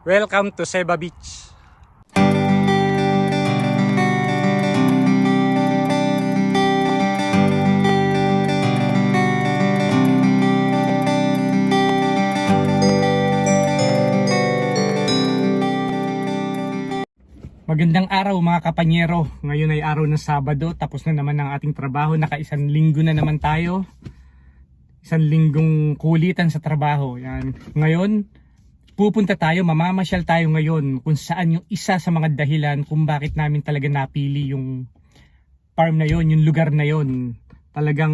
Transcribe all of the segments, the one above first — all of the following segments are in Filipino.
Welcome to Seba Beach. Magandang araw mga kapanyero. Ngayon ay araw ng Sabado. Tapos na naman ang ating trabaho. Naka-isang linggo na naman tayo. Isang linggong kulitan sa trabaho. Yan. Ngayon, pupunta tayo, mamamasyal tayo ngayon kung saan yung isa sa mga dahilan kung bakit namin talaga napili yung farm na yon, yung lugar na yon. Talagang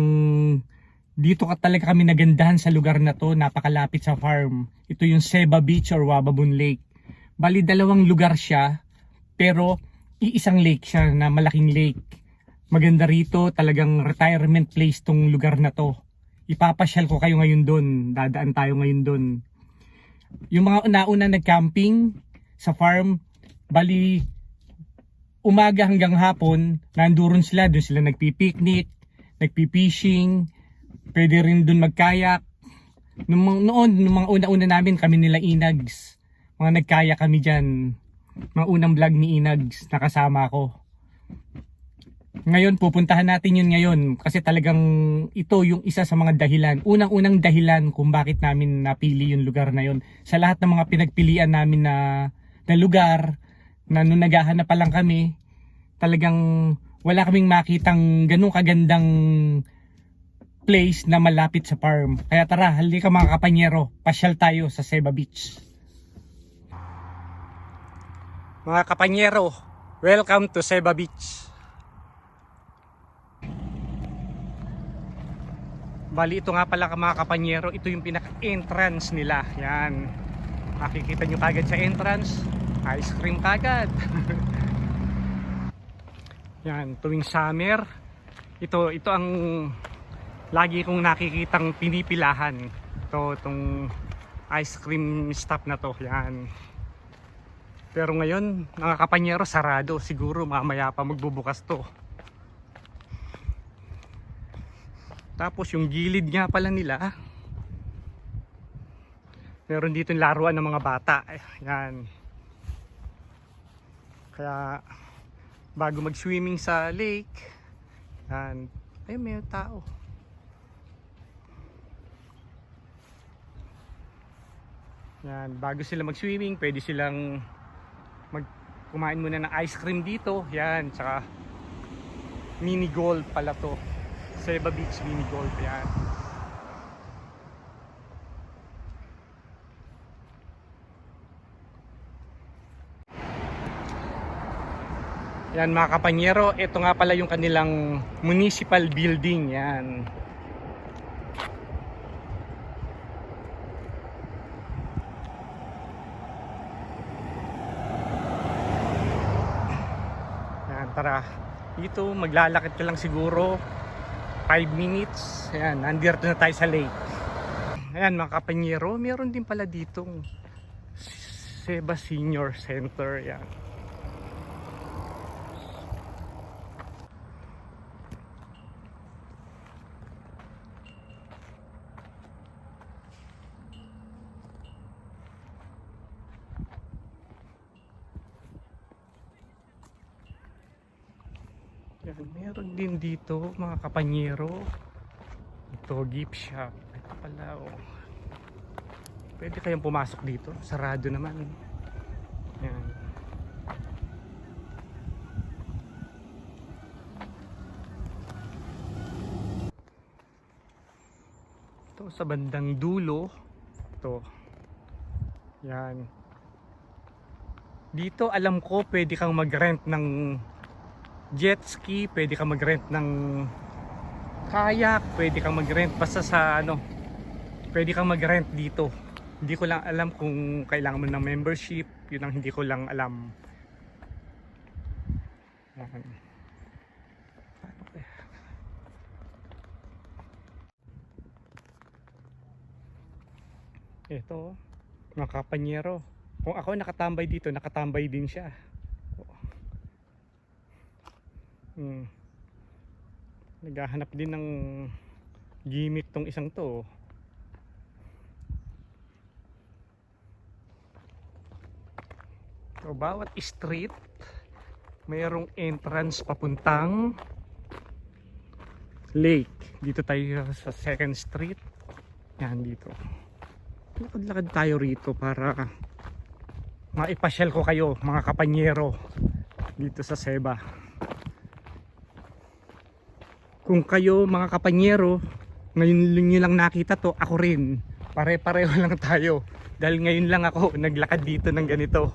dito ka talaga kami nagandahan sa lugar na to, napakalapit sa farm. Ito yung Seba Beach or Wababun Lake. Bali dalawang lugar siya, pero iisang lake siya na malaking lake. Maganda rito, talagang retirement place tong lugar na to. Ipapasyal ko kayo ngayon doon, dadaan tayo ngayon doon. Yung mga una-una nag-camping sa farm, bali umaga hanggang hapon, nandoon sila, doon sila nagpipiknik, nagpipishing, pwede rin doon magkayak. Mga- noon, nung mga una-una namin, kami nila Inags. Mga nagkaya kami dyan. Mga unang vlog ni Inags, nakasama ko. Ngayon, pupuntahan natin yun ngayon kasi talagang ito yung isa sa mga dahilan. Unang-unang dahilan kung bakit namin napili yung lugar na yun. Sa lahat ng mga pinagpilian namin na, na lugar, na nung naghahanap pa lang kami, talagang wala kaming makitang ganun kagandang place na malapit sa farm. Kaya tara, halika mga kapanyero, pasyal tayo sa Seba Beach. Mga kapanyero, welcome to Seba Beach. Bali, ito nga pala mga kapanyero, ito yung pinaka-entrance nila. Yan. Makikita nyo kagad sa entrance, ice cream kagad. Yan, tuwing summer, ito ito ang lagi kong nakikitang pinipilahan. Ito, itong ice cream stop na to. Yan. Pero ngayon, mga kapanyero, sarado. Siguro mamaya pa magbubukas to. Tapos yung gilid nga pala nila, meron dito yung laruan ng mga bata. Yan. Kaya, bago mag-swimming sa lake, yan, ay may tao. Yan, bago sila mag-swimming, pwede silang mag kumain muna ng ice cream dito. Yan, tsaka mini golf pala to. Seba Beach mini golf yan. Yan mga kapanyero, ito nga pala yung kanilang municipal building yan. Yan, tara. Dito maglalakad ka lang siguro 5 minutes. Ayan, nandito na tayo sa lake. Ayan mga kapanyero, meron din pala ditong Seba Senior Center. Yan. Yan, meron din dito mga kapanyero. Ito, gift shop. Ito pala, oh. Pwede kayong pumasok dito. Sarado naman. Yan. Ito sa bandang dulo. Ito. Yan. Dito alam ko pwede kang mag-rent ng jet ski, pwede kang mag-rent ng kayak, pwede kang mag-rent basta sa ano, pwede kang mag-rent dito. Hindi ko lang alam kung kailangan mo ng membership, yun ang hindi ko lang alam. Ito, mga kapanyero. Kung ako nakatambay dito, nakatambay din siya. Hmm. Naghahanap din ng gimmick tong isang to. So, bawat street, mayroong entrance papuntang lake. Dito tayo sa second street. Yan dito. Lakad-lakad tayo rito para maipasyal ko kayo mga kapanyero dito sa Seba. Kung kayo mga kapanyero, ngayon nyo lang nakita to, ako rin. Pare-pareho lang tayo. Dahil ngayon lang ako naglakad dito ng ganito.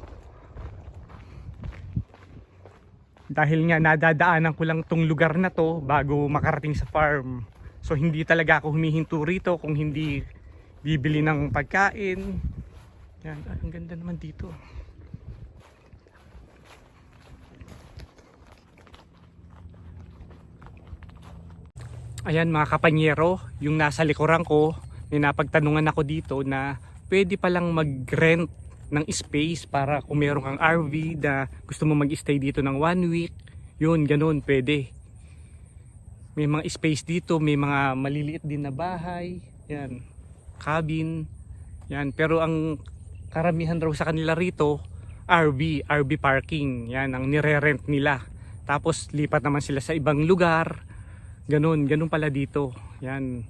Dahil nga nadadaanan ko lang tong lugar na to bago makarating sa farm. So hindi talaga ako humihinto rito kung hindi bibili ng pagkain. Yan, ang ganda naman dito. Ayan mga kapanyero, yung nasa likuran ko, may napagtanungan ako dito na pwede palang mag-rent ng space para kung meron kang RV na gusto mo mag-stay dito ng one week, yun, ganun, pwede. May mga space dito, may mga maliliit din na bahay, yan, cabin, yan. Pero ang karamihan raw sa kanila rito, RV, RV parking, yan, ang nire-rent nila. Tapos lipat naman sila sa ibang lugar, ganun, ganun pala dito, yan.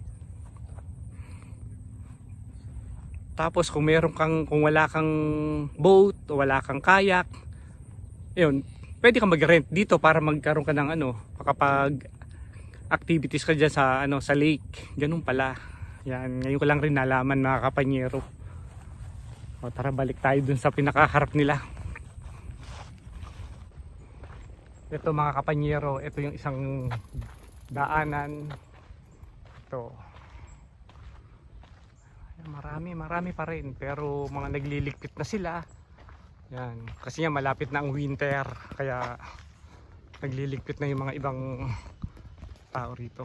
Tapos kung meron kang kung wala kang boat o wala kang kayak, ayun, pwede kang mag-rent dito para magkaroon ka ng ano, makapag activities ka dyan sa ano sa lake. Ganun pala. Yan, ngayon ko lang rin nalaman mga kapanyero. O tara balik tayo dun sa pinakaharap nila. Ito mga kapanyero, ito yung isang daanan. Ito. Marami, marami pa rin. Pero mga nagliligpit na sila. Yan. Kasi nga malapit na ang winter. Kaya nagliligpit na yung mga ibang tao rito.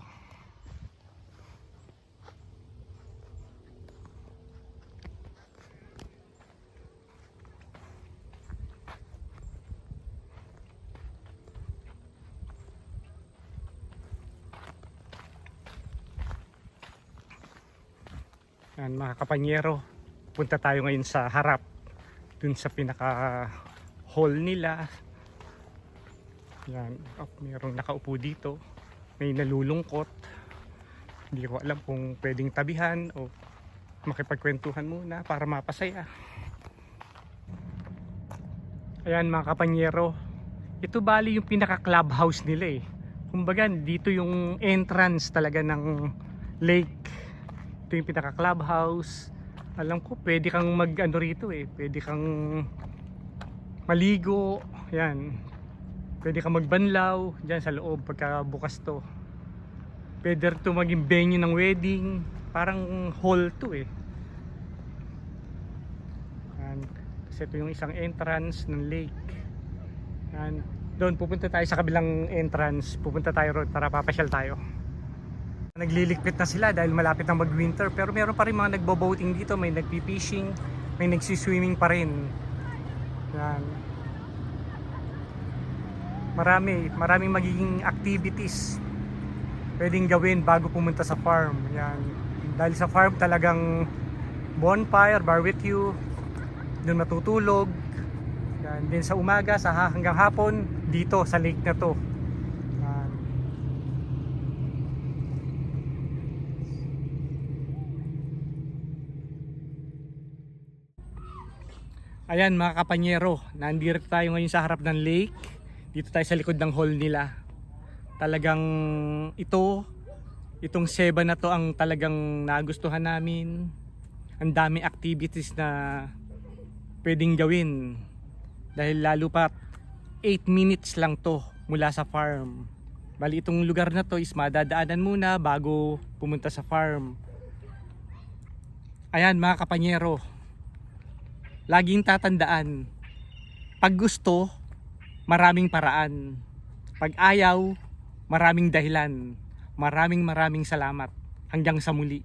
Yan mga kapanyero, punta tayo ngayon sa harap dun sa pinaka hall nila. Yan, oh, mayroong nakaupo dito. May nalulungkot. Hindi ko alam kung pwedeng tabihan o makipagkwentuhan muna para mapasaya. Ayan mga kapanyero, ito bali yung pinaka clubhouse nila eh. Kumbaga dito yung entrance talaga ng lake ito yung pinaka clubhouse alam ko pwede kang mag ano rito eh. Pwede kang maligo. Yan. Pwede kang magbanlaw dyan sa loob pagka bukas to. Pwede to maging venue ng wedding. Parang hall to eh. Yan. kasi ito yung isang entrance ng lake. Yan. doon pupunta tayo sa kabilang entrance. Pupunta tayo road para papasyal tayo Nagliligpit na sila dahil malapit na mag-winter pero meron pa rin mga nagbo-boating dito, may nagpi-fishing, may nagsiswimming pa rin. Yan. Marami, maraming magiging activities pwedeng gawin bago pumunta sa farm. Yan. Dahil sa farm talagang bonfire, barbecue, doon matutulog. Yan. Din sa umaga, sa ha- hanggang hapon, dito sa lake na to. Yan. Ayan mga kapanyero, nandito tayo ngayon sa harap ng lake. Dito tayo sa likod ng hall nila. Talagang ito, itong Seba na to ang talagang nagustuhan namin. Ang dami activities na pwedeng gawin. Dahil lalo pa 8 minutes lang to mula sa farm. Bali itong lugar na to is madadaanan muna bago pumunta sa farm. Ayan mga kapanyero, laging tatandaan, pag gusto, maraming paraan. Pag ayaw, maraming dahilan. Maraming maraming salamat. Hanggang sa muli.